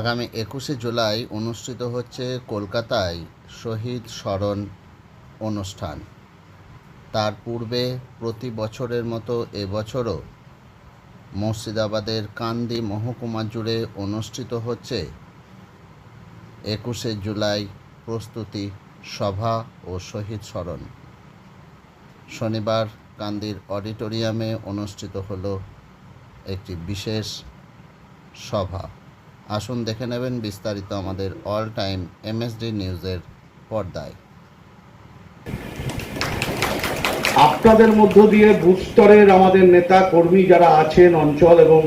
আগামী একুশে জুলাই অনুষ্ঠিত হচ্ছে কলকাতায় শহীদ স্মরণ অনুষ্ঠান। তার পূর্বে প্রতি বছরের মতো এবছরও মুর্শিদাবাদের কান্দি মহকুমা জুড়ে অনুষ্ঠিত হচ্ছে একুশে জুলাই প্রস্তুতি সভা ও শহীদ স্মরণ। শনিবার কান্দির অডিটোরিয়ামে অনুষ্ঠিত হলো একটি বিশেষ সভা। আসুন দেখে নেবেন বিস্তারিত আমাদের অল টাইম এমএসডি নিউজের পর্দায়। আপনাদের মধ্য দিয়ে বুস্তরের আমাদের নেতা কর্মী যারা আছেন অঞ্চল এবং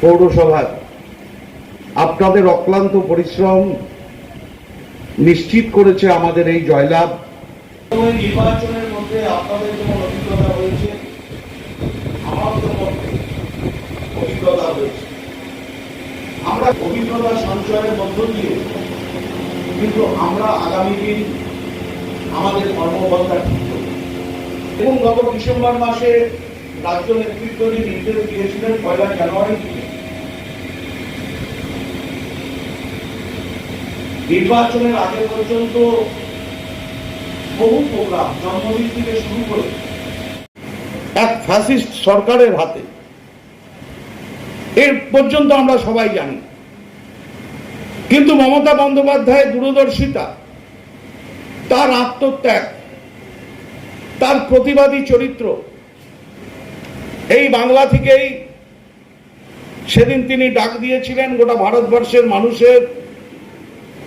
পৌরসভার আপনাদের অক্লান্ত পরিশ্রম নিশ্চিত করেছে আমাদের এই জয়লাভ। নির্বাচনের মধ্যে আপনাদের যেমন অভিজ্ঞতা হয়েছে আমার যেমন অভিজ্ঞতা হয়েছে আমরা অভিজ্ঞতা সঞ্চয়ের মধ্য দিয়ে কিন্তু আমরা আগামী দিন আমাদের কর্মপন্থা ঠিক করব। এবং গত ডিসেম্বর মাসে রাজ্য নেতৃত্ব যে নির্দেশ দিয়েছিলেন পয়লা জানুয়ারি থেকে। নির্বাচনের আগে পর্যন্ত বহু প্রোগ্রাম জন্মদিন থেকে শুরু করে এক ফ্যাসিস্ট সরকারের হাতে। এর পর্যন্ত আমরা সবাই জানি কিন্তু মমতা বন্দ্যোপাধ্যায়ের দূরদর্শিতা, তার আত্মত্যাগ, তার প্রতিবাদী চরিত্র, এই বাংলা থেকেই সেদিন তিনি ডাক দিয়েছিলেন, গোটা ভারতবর্ষের মানুষের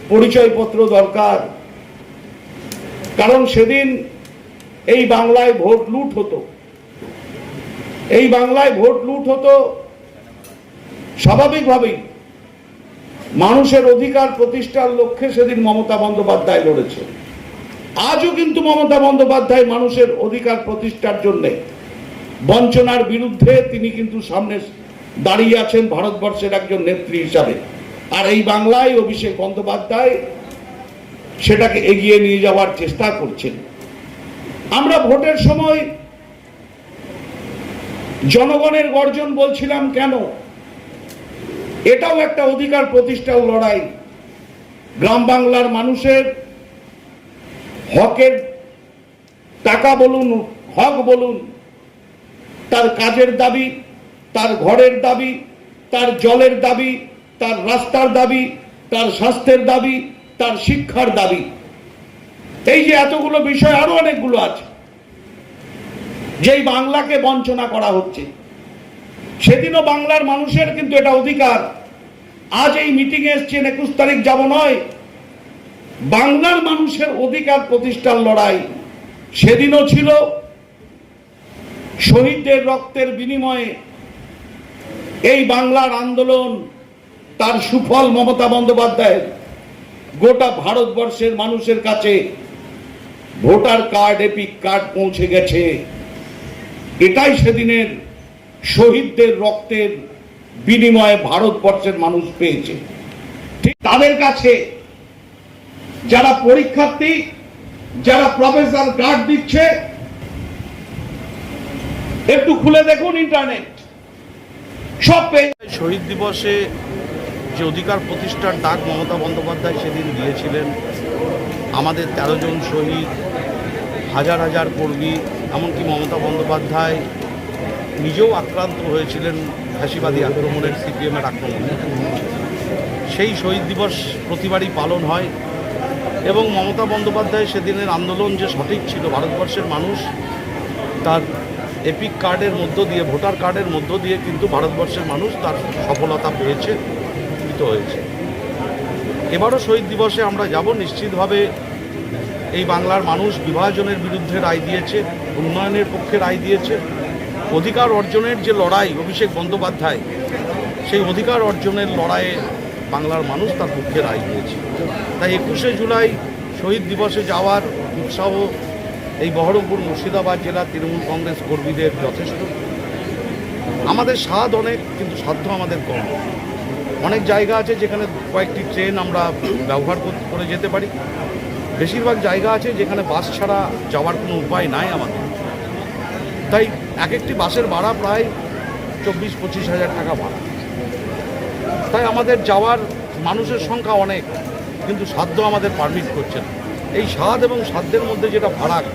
পরিচয়পত্র দরকার। কারণ সেদিন এই বাংলায় ভোট লুট হতো। এই বাংলায় ভোট লুট হতো স্বাভাবিকভাবেই। মানুষের অধিকার প্রতিষ্ঠার লক্ষ্যে সেদিন মমতা বন্দ্যোপাধ্যায় লড়েছে। আজও কিন্তু মমতা বন্দ্যোপাধ্যায় মানুষের অধিকার প্রতিষ্ঠার জন্য বঞ্চনার বিরুদ্ধে তিনি কিন্তু সামনে দাঁড়িয়ে আছেন ভারতবর্ষের একজন নেত্রী হিসাবে। আর এই বাংলায় অভিষেক বন্দ্যোপাধ্যায় সেটাকে এগিয়ে নিয়ে যাওয়ার চেষ্টা করছেন। আমরা ভোটের সময় জনগণের গর্জন বলছিলাম, কেন? এটাও একটা অধিকার প্রতিষ্ঠার লড়াই। গ্রাম বাংলার মানুষের হকের টাকা বলুন, হক বলুন, তার কাজের দাবি, তার ঘরের দাবি, তার জলের দাবি, তার রাস্তার দাবি, তার স্বাস্থ্যের দাবি, তার শিক্ষার দাবি। এই যে এতগুলো বিষয় আরও অনেকগুলো আছে, যেই বাংলাকে বঞ্চনা করা হচ্ছে। সেদিনও বাংলার মানুষের কিন্তু এটা অধিকার। আজ এই মিটিং এসছেন একুশ তারিখ যাব নয়। বাংলার মানুষের অধিকার প্রতিষ্ঠার লড়াই সেদিনও ছিল। শহীদদের রক্তের বিনিময়ে এই বাংলার আন্দোলন তার সুফল মমতা বন্দ্যোপাধ্যায়ের। গোটা ভারতবর্ষের মানুষের কাছে ভোটার কার্ড, এপিক কার্ড পৌঁছে গেছে। এটাই সেদিনের শহীদদের রক্তের বিনিময়ে ভারতবর্ষের মানুষ পেয়েছে। ঠিক তাদের কাছে যারা পরীক্ষার্থী, যারা প্রফেসর কার্ড দিচ্ছে, একটু খুলে দেখুন ইন্টারনেট সব শহীদ দিবসে যে অধিকার প্রতিষ্ঠার ডাক মমতা বন্দ্যোপাধ্যায় সেদিন দিয়েছিলেন, আমাদের তেরো জন শহীদ, হাজার হাজার কর্মী, এমনকি মমতা বন্দ্যোপাধ্যায় নিজেও আক্রান্ত হয়েছিলেন ফ্যাসিবাদী আক্রমণের সিপিএমের আক্রমণে। সেই শহীদ দিবস প্রতিবারই পালন হয় এবং মমতা বন্দ্যোপাধ্যায় সেদিনের আন্দোলন যে সঠিক ছিল, ভারতবর্ষের মানুষ তার এপিক কার্ডের মধ্য দিয়ে, ভোটার কার্ডের মধ্য দিয়ে কিন্তু ভারতবর্ষের মানুষ তার সফলতা পেয়েছে উপকৃত হয়েছে। এবারও শহীদ দিবসে আমরা যাব, নিশ্চিতভাবে এই বাংলার মানুষ বিভাজনের বিরুদ্ধে রায় দিয়েছে, উন্নয়নের পক্ষে রায় দিয়েছে অধিকার অর্জনের যে লড়াই অভিষেক বন্দ্যোপাধ্যায়, সেই অধিকার অর্জনের লড়াইয়ে বাংলার মানুষ তার পক্ষে রায় দিয়েছে তাই একুশে জুলাই শহীদ দিবসে যাওয়ার উৎসাহ এই বহরমপুর মুর্শিদাবাদ জেলার তৃণমূল কংগ্রেস কর্মীদের যথেষ্ট। আমাদের স্বাদ অনেক, কিন্তু সাধ্য আমাদের কম। অনেক জায়গা আছে যেখানে কয়েকটি ট্রেন আমরা ব্যবহার করে যেতে পারি। বেশিরভাগ জায়গা আছে যেখানে বাস ছাড়া যাওয়ার কোনো উপায় নাই আমাদের। তাই এক একটি বাসের ভাড়া প্রায় চব্বিশ, পঁচিশ হাজার টাকা ভাড়া। তাই আমাদের যাওয়ার মানুষের সংখ্যা অনেক, কিন্তু সাধ্য আমাদের পারমিট করছে না। এই স্বাদ এবং সাধ্যের মধ্যে যেটা ফারাক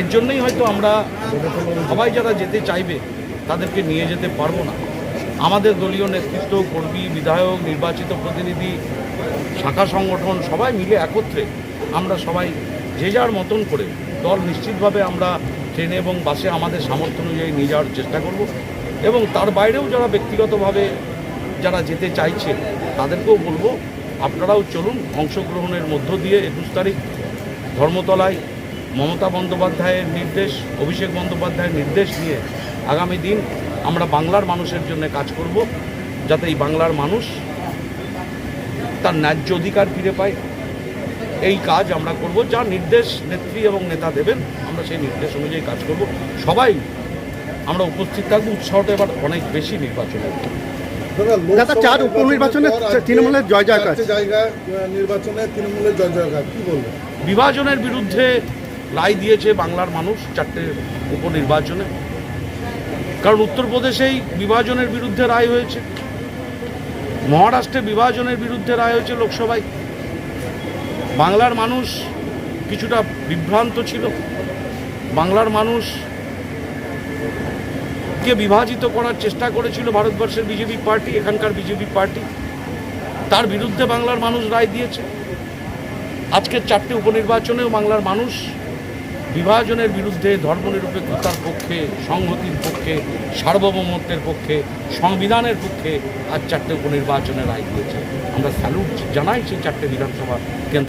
এর জন্যই হয়তো আমরা সবাই যারা যেতে চাইবে, তাদেরকে নিয়ে যেতে পারব না। আমাদের দলীয় নেতৃত্ব, কর্মী, বিধায়ক, নির্বাচিত প্রতিনিধি, শাখা সংগঠন, সবাই মিলে একত্রে আমরা সবাই যে যার মতন করে দল নিশ্চিতভাবে আমরা ট্রেনে এবং বাসে আমাদের সামর্থ্য অনুযায়ী নিয়ে যাওয়ার চেষ্টা করব। এবং তার বাইরেও যারা ব্যক্তিগতভাবে যারা যেতে চাইছে, তাদেরকেও বলব, আপনারাও চলুন অংশগ্রহণের মধ্য দিয়ে একুশ তারিখ ধর্মতলায় মমতা বন্দ্যোপাধ্যায়ের নির্দেশ, অভিষেক বন্দ্যোপাধ্যায়ের নির্দেশ নিয়ে আগামী দিন আমরা বাংলার মানুষের জন্য কাজ করব, যাতে এই বাংলার মানুষ তার ন্যায্য অধিকার ফিরে পায়। এই কাজ আমরা করব যা নির্দেশ নেত্রী এবং নেতা দেবেন আমরা সেই নির্দেশ অনুযায়ী কাজ করব। সবাই আমরা উপস্থিত থাকব উৎসাহটা এবার অনেক বেশি নির্বাচনের। দাদা, চার উপনির্বাচনে তৃণমূলের জয় জয়কার। পাঁচটি নির্বাচনে তৃণমূলের জয় জয়কার কি বলবেন? বিভাজনের বিরুদ্ধে রায় দিয়েছে বাংলার মানুষ চারটে উপনির্বাচনে। কারণ উত্তরপ্রদেশেই বিভাজনের বিরুদ্ধে রায় হয়েছে। মহারাষ্ট্রে বিভাজনের বিরুদ্ধে রায় হয়েছে লোকসভায়। বাংলার মানুষ কিছুটা বিভ্রান্ত ছিল। বাংলার মানুষ কে বিভাজিত করার চেষ্টা করেছিল ভারতবর্ষের বিজেপি পার্টি, এখানকার বিজেপি পার্টি। তার বিরুদ্ধে বাংলার মানুষ রায় দিয়েছে। আজকের চারটে উপনির্বাচনেও বাংলার মানুষ বিভাজনের বিরুদ্ধে ধর্মনিরপেক্ষতার পক্ষে, সংহতির পক্ষে, সার্বভৌমত্বের পক্ষে, সংবিধানের পক্ষে আজ চারটে উপনির্বাচনে রায় দিয়েছে। আমরা স্যালুট জানাই সেই চারটে বিধানসভা কেন্দ্র।